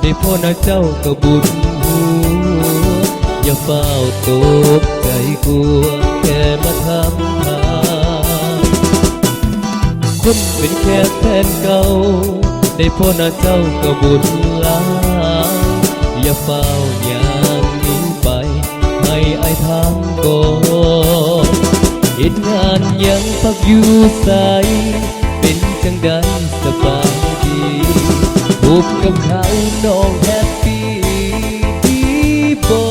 ได้พ่อนะเจ้าก็บุญหัวอย่าเฝ้าตกใจกลัวแค่มาทำทางคนเป็นแค่แฟนเก่าได้พ่อนะเจ้าก็บุญลาอย่าเฝ้าอย่างนี้ไปให้อายทำก่อนเหตุงานยังพักอยู่ใสเป็นจังใดสบาย บกับเขาน้องแฮปปี้ดีบอ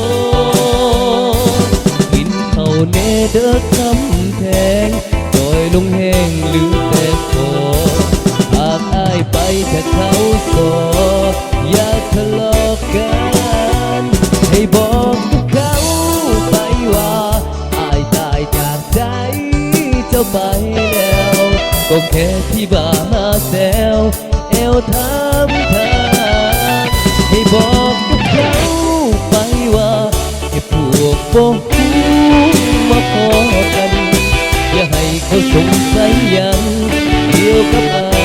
กินเขาเนเด้อคำแทงดอยลงแห้งหรือแต่คอหากอายไปถ้าเขาสออย่าทะเลาะกัน ให้บอกกับเขาไปว่าอายตายจากใจเจ้าไปแล้ว ก็แค่ที่บ้ามาแซว วทำทางให้บอกกับเขาไปว่าไอ้พวกโบกูมาพอกัน อย่าให้เขาสงสัยยังเดี่ยวกับอาย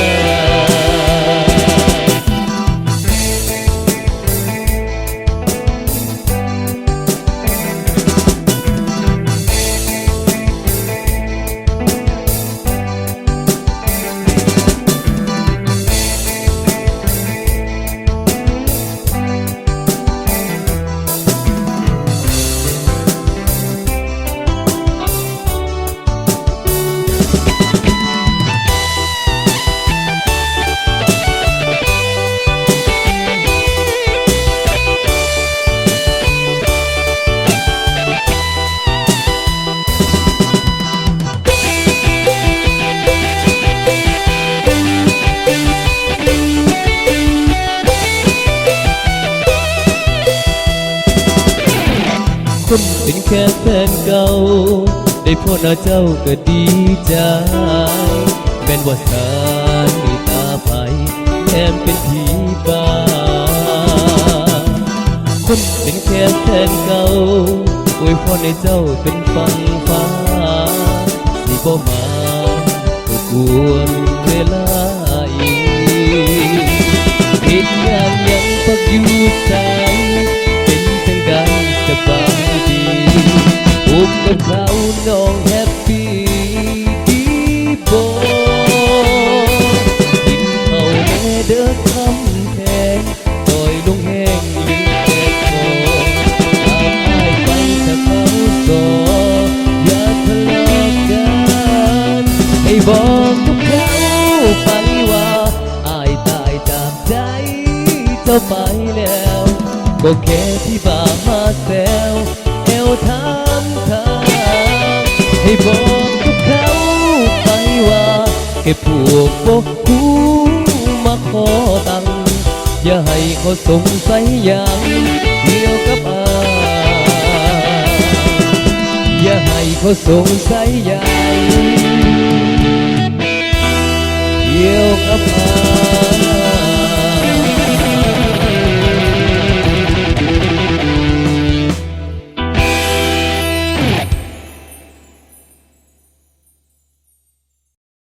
เป็นแค่แฟนเก่า ได้พ่อหน้าเจ้าก็ดีใจแม่นว่าสารมีตาไผแทนเป็นผีบ้า คนเป็นแค่แฟนเก่าอวยพรให้เจ้าเป็นฟังฟ้าสิบ่มาก็กวน ให้บอกกับเขาไปว่าอายตายจากใจเจ้าไปแล้ว ก็แค่ที่บ้ามาแซวแอวทำทางให้บอกกับเขาไปว่าแค่พวกพวกกูมาขอตังค์อย่าให้เขาสงสัยอย่างเกี่ยวกับอาอย่าให้เขาสงสัยอย่าง